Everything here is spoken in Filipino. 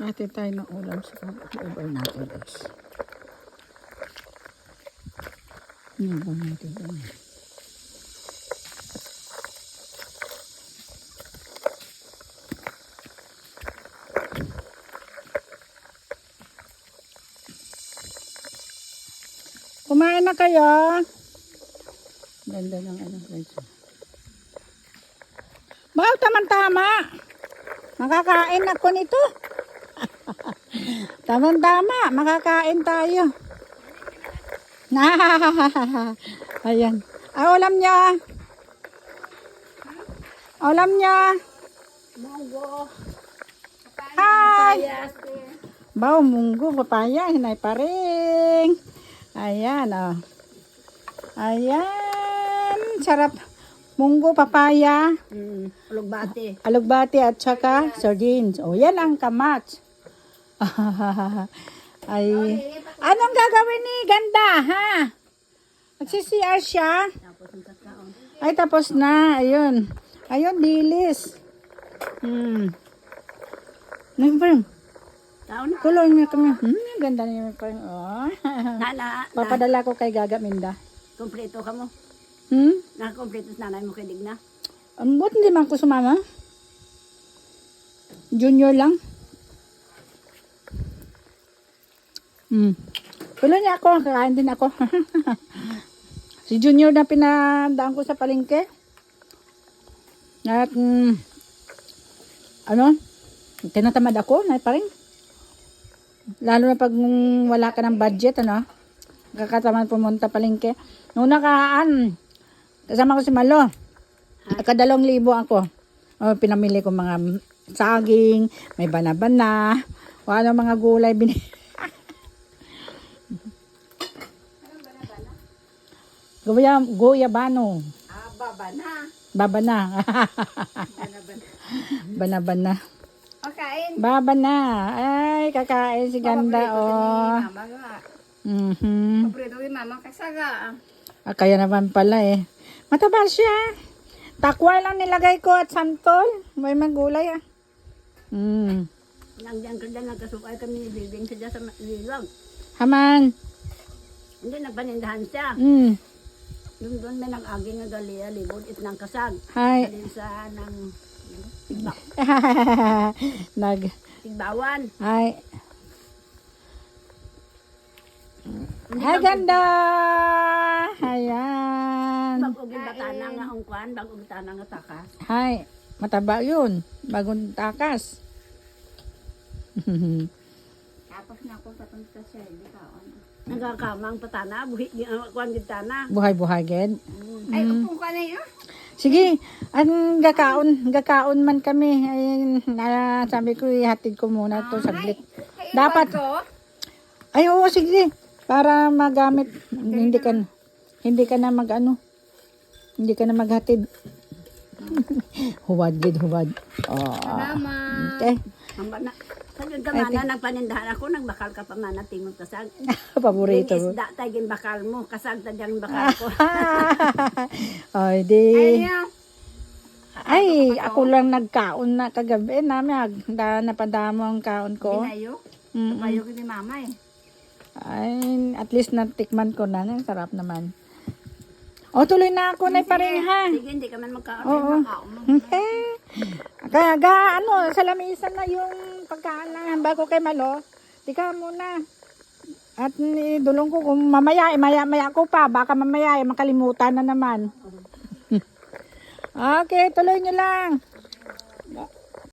Ate tayo ng ulam sa pag-ubay natin guys. Nibang natin doon. Kumain na kayo. Ganda ng ano guys. Wow, tama-tama. Makakain ako nito. Tama-tama, makakain tayo. Ayan. Ah, ulam niya. Ulam niya. Monggo. Hi. Bao, munggo, papaya, hinay pa rin. Ayan, oh. Ayan. Sarap. Munggo, papaya, Mm, Ulugbati. alugbati at saka sardines. O, yan ang kamat. Ay. Anong gagawin ni Ganda, ha? Magsi-CR siya? Ay, tapos na. Ayun. Ayun, dilis. Hmm. Ano pa yun? Taon na. Kuloy niya kami. Hmm, ganda niya pa yun. Oh. Na, na, na, Papadala ko kay Gaga Minda. kompleto ka mo. Hmm? Nakakompleto sa nanay mo kay Digna. Ang buti hindi man ko sumama. Junior lang. Hmm. Kuloy niya ako. Kakain din ako. si Junior na pinadaan ko sa palengke. At, mm, ano, tinatamad ako, na pa rin. Lalo na pag mm, wala ka ng budget, ano, kakatamad pumunta palengke. Nung nakaan, kasama ko si Malo, kadalawang libo ako. O, pinamili ko mga saging, may bana-bana, o ano mga gulay bin Guya, guyabano. Ah, baba na. Baba na. Bana-bana. O, kain. Baba na. Ay, kakain si Ganda, oh. Mama nga. Mhm. Paborito ni mama kasaga. Ah, kaya naman pala eh. Mataba siya. Takway lang nilagay ko at santol. May magulay ah. Mm. Nandiyan ka dyan, nagkasukay kami ni Bibing sa dyan sa Lilwag. Haman. Hindi, nagpanindahan siya. Mm. Yung doon may nag-agi nga galia, libod, it ng kasag. Hi. Alin sa ng tigba, Nag. tigbawan. Hi. Hi, ganda! Ayan. Bagong batana nga ang kwan, bagong batana nga takas. Hi. Mataba yun. Bagong takas. Tapos na ako patang sa siya, hindi ka Nagakamang patana, buhi di ang kwan di tana. Buhay-buhay, ged. Ay, upong ka na yun. Sige, ang gakaon, gakaon man kami. Ayun, na, sabi ko, ihatid ko muna to saglit. Dapat. Ay, oo, sige. Para magamit. Hindi ka, na- hindi ka na mag ano. Hindi ka na maghatid. huwad, gid, huwad. Oh. Salamat. Okay. Ang bana. Sagad ka mana, nagpanindahan ako, nagbakal ka pa mana, tingog kasag. Paborito Yung mo. isda, tagin bakal mo, kasag ta dyan bakal ko. Ay, di. Ay, ako lang nagkaon na kagabi. Namin, da, napadamo ang kaon ko. Binayo. Mm-mm. Bayo ko ni mama eh. Ay, at least natikman ko na. Ang sarap naman. O, tuloy na ako na pa rin, ha? Sige, hindi ka man magkaon. Oo. Kaya, ga, ano, sa lamisan na yung pagkaan bago kay Malo. Di ka muna. At idulong ko kung mamaya, eh, maya, maya ko pa. Baka mamaya, eh, makalimutan na naman. okay, tuloy nyo lang.